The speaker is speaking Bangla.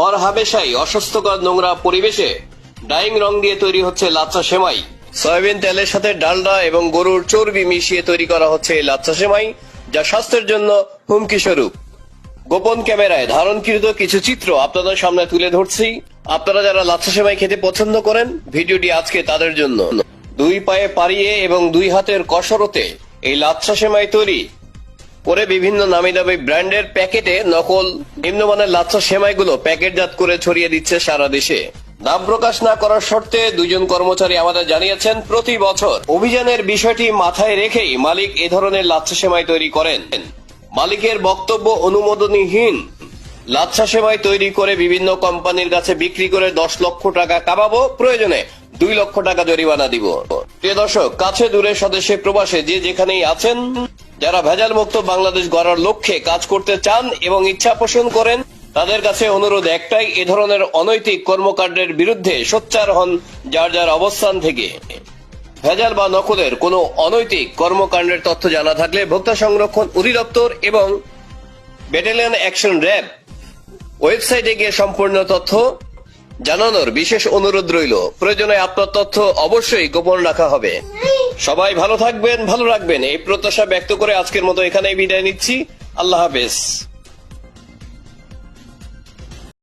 হর হামেশাই অস্বাস্থ্যকর নোংরা পরিবেশে ডাইং রং দিয়ে তৈরি হচ্ছে লাচ্চা সেমাই। সয়াবিন তেলের সাথে ডালডা এবং গরুর চর্বি মিশিয়ে তৈরি করা হচ্ছে এই লাচ্চা সেমাই, যা স্বাস্থ্যের জন্য হুমকি স্বরূপ। গোপন ক্যামেরায় ধারণকৃত কিছু চিত্র আপনাদের সামনে তুলে ধরছি। আপনারা যারা লাচ্ছা সেমাই খেতে পছন্দ করেন, ভিডিওটি আজকে তাদের জন্য। দুই পায়ে পাড়িয়ে এবং দুই হাতের কসরতে এই লাচ্ছা সেমাই তৈরি করে বিভিন্ন নামি দামি ব্র্যান্ডের প্যাকেটে নকল নিম্নমানের লাচ্ছা সেমাইগুলো প্যাকেটজাত করে ছড়িয়ে দিচ্ছে সারা দেশে। নাম প্রকাশ না করার শর্তে দুজন কর্মচারী আমাদের জানিয়েছেন, প্রতি বছর অভিযানের বিষয়টি মাথায় রেখেই মালিক এ ধরনের লাচ্ছা সেমাই তৈরি করেন। মালিকের বক্তব্য অনুমোদনীহীন। লাচ্ছা সেমাই তৈরি করে বিভিন্ন কোম্পানির কাছে বিক্রি করে দশ লক্ষ টাকা কামাবো, প্রয়োজনে দুই লক্ষ টাকা জরিমানা দিব। প্রিয় দর্শক, কাছে দূরে স্বদেশে প্রবাসে যে যেখানেই আছেন যারা ভেজাল মুক্ত বাংলাদেশ গড়ার লক্ষ্যে কাজ করতে চান এবং ইচ্ছা পোষণ করেন, তাদের কাছে অনুরোধ একটাই, এ ধরনের অনৈতিক কর্মকাণ্ডের বিরুদ্ধে সোচ্চার হন যার যার অবস্থান থেকে। ভেজাল বা নকলের কোনো অনৈতিক কর্মকাণ্ডের তথ্য জানা থাকলে ভোক্তা সংরক্ষণ অধিদপ্তর এবং ব্যাটালিয়ন অ্যাকশন র্যাব ওয়েবসাইটে গিয়ে সম্পূর্ণ তথ্য জানানোর বিশেষ অনুরোধ রইল, প্রয়োজনে আপনার তথ্য অবশ্যই গোপন রাখা হবে। সবাই ভালো থাকবেন, ভালো রাখবেন, এই প্রত্যাশা ব্যক্ত করে আজকের মতো এখানেই বিদায় নিচ্ছি। আল্লাহ হাফেজ।